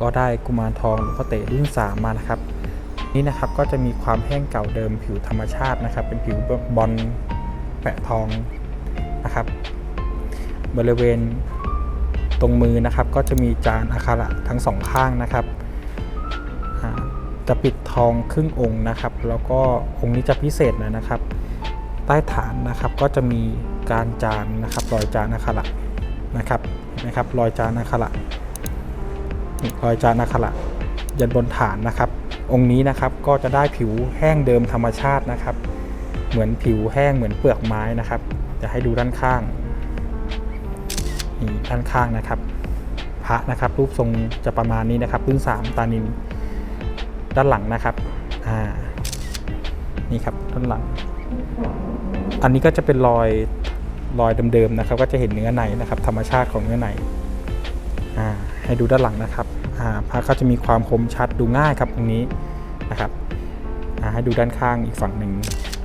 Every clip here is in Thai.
ก็ได้กุมารทองหลวงพ่อเต๋รุ่นสามมานะครับ นี่นะครับก็จะมีความแห้งเก่าเดิมผิวธรรมชาตินะครับ เป็นผิวบอลแปะทองนะครับ บริเวณตรงมือนะครับก็จะมีจานอักขระทั้งสองข้างนะครับจะปิดทองครึ่งองค์นะครับ แล้วก็องค์นี้จะพิเศษหน่อยนะครับ ใต้ฐานนะครับก็จะมีการจานนะครับรอยจานอักขระนะครับนะครับรอยจานอักขระ รอยจานอักขระยันบนฐานนะครับ องค์นี้นะครับก็จะได้ผิวแห้งเดิมธรรมชาตินะครับ เหมือนผิวแห้งเหมือนเปลือกไม้นะครับ จะให้ดูด้านข้างนี่ด้านข้างนะครับ พระนะครับ รูปทรงจะประมาณนี้นะครับรุ่นสามตานินด้านหลังนะครับอ่านี่ครับด้านหลัง อันนี้ก็จะเป็นรอยรอยเดิมๆนะครับ ก็จะเห็นเนื้อในนะครับ ธรรมชาติของเนื้อในอ่า ให้ดูด้านหลังนะครับอ่าพระก็จะมีความคมชัดดูง่ายครับตรงนี้นะครับอ่าให้ดูด้านข้างอีกฝั่งหนึ่ง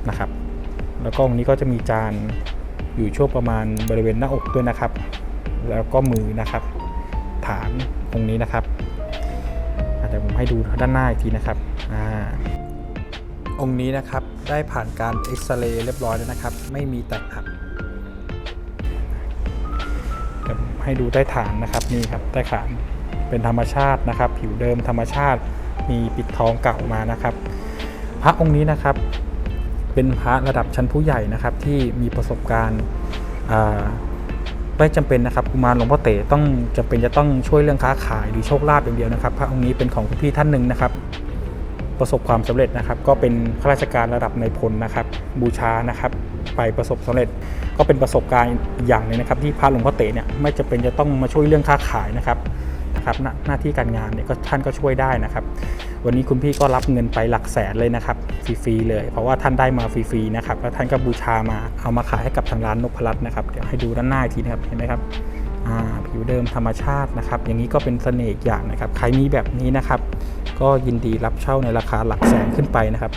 นะครับ แล้วก็ตรงนี้ก็จะมีจานอยู่ช่วงประมาณบริเวณหน้าอกด้วยนะครับ แล้วก็มือนะครับ ฐานตรงนี้นะครับอ่าเดี๋ยวผมให้ดูด้านหน้าอีกทีนะครับอ่าองค์นี้นะครับได้ผ่านการเอ็กซเรย์เรียบร้อยแล้วนะครับ ไม่มีแตกหัก ให้ดูใต้ฐานนะครับนี่ครับใต้ฐานเป็นธรรมชาตินะครับ ผิวเดิมธรรมชาติมีปิดทองเก่ามานะครับ พระองค์นี้นะครับ เป็นพระระดับชั้นผู้ใหญ่นะครับ ที่มีประสบการณ์ไม่จำเป็นนะครับกุมารหลวงพ่อเต๋ต้องจำเป็นจะต้องช่วยเรื่องค้าขายหรือโชคลาภอย่างเดียวนะครับ พระองค์นี้เป็นของคุณพี่ท่านหนึ่งนะครับ ประสบความสำเร็จนะครับ ก็เป็นข้าราชการระดับในพลนะครับ บูชานะครับ ไปประสบสำเร็จ ก็เป็นประสบการณ์อย่างหนึ่งนะครับ ที่พระหลวงพ่อเต๋เนี่ยไม่จะเป็นจะต้องมาช่วยเรื่องค้าขายนะครับนะครับหน้าหน้าที่การงานเนี่ยก็ท่านก็ช่วยได้นะครับ วันนี้คุณพี่ก็รับเงินไปหลักแสนเลยนะครับฟรีๆเลย เพราะว่าท่านได้มาฟรีๆนะครับแล้วท่านก็บูชามาเอามาขายให้กับทางร้านนพรัตน์นะครับเดี๋ยวให้ดูด้านหน้าทีนะครับเห็นไหมครับผิวเดิมธรรมชาตินะครับ อย่างนี้ก็เป็นเสน่ห์อย่างนะครับ ใครมีแบบนี้นะครับ ก็ยินดีรับเช่าในราคาหลักแสนขึ้นไปนะครับ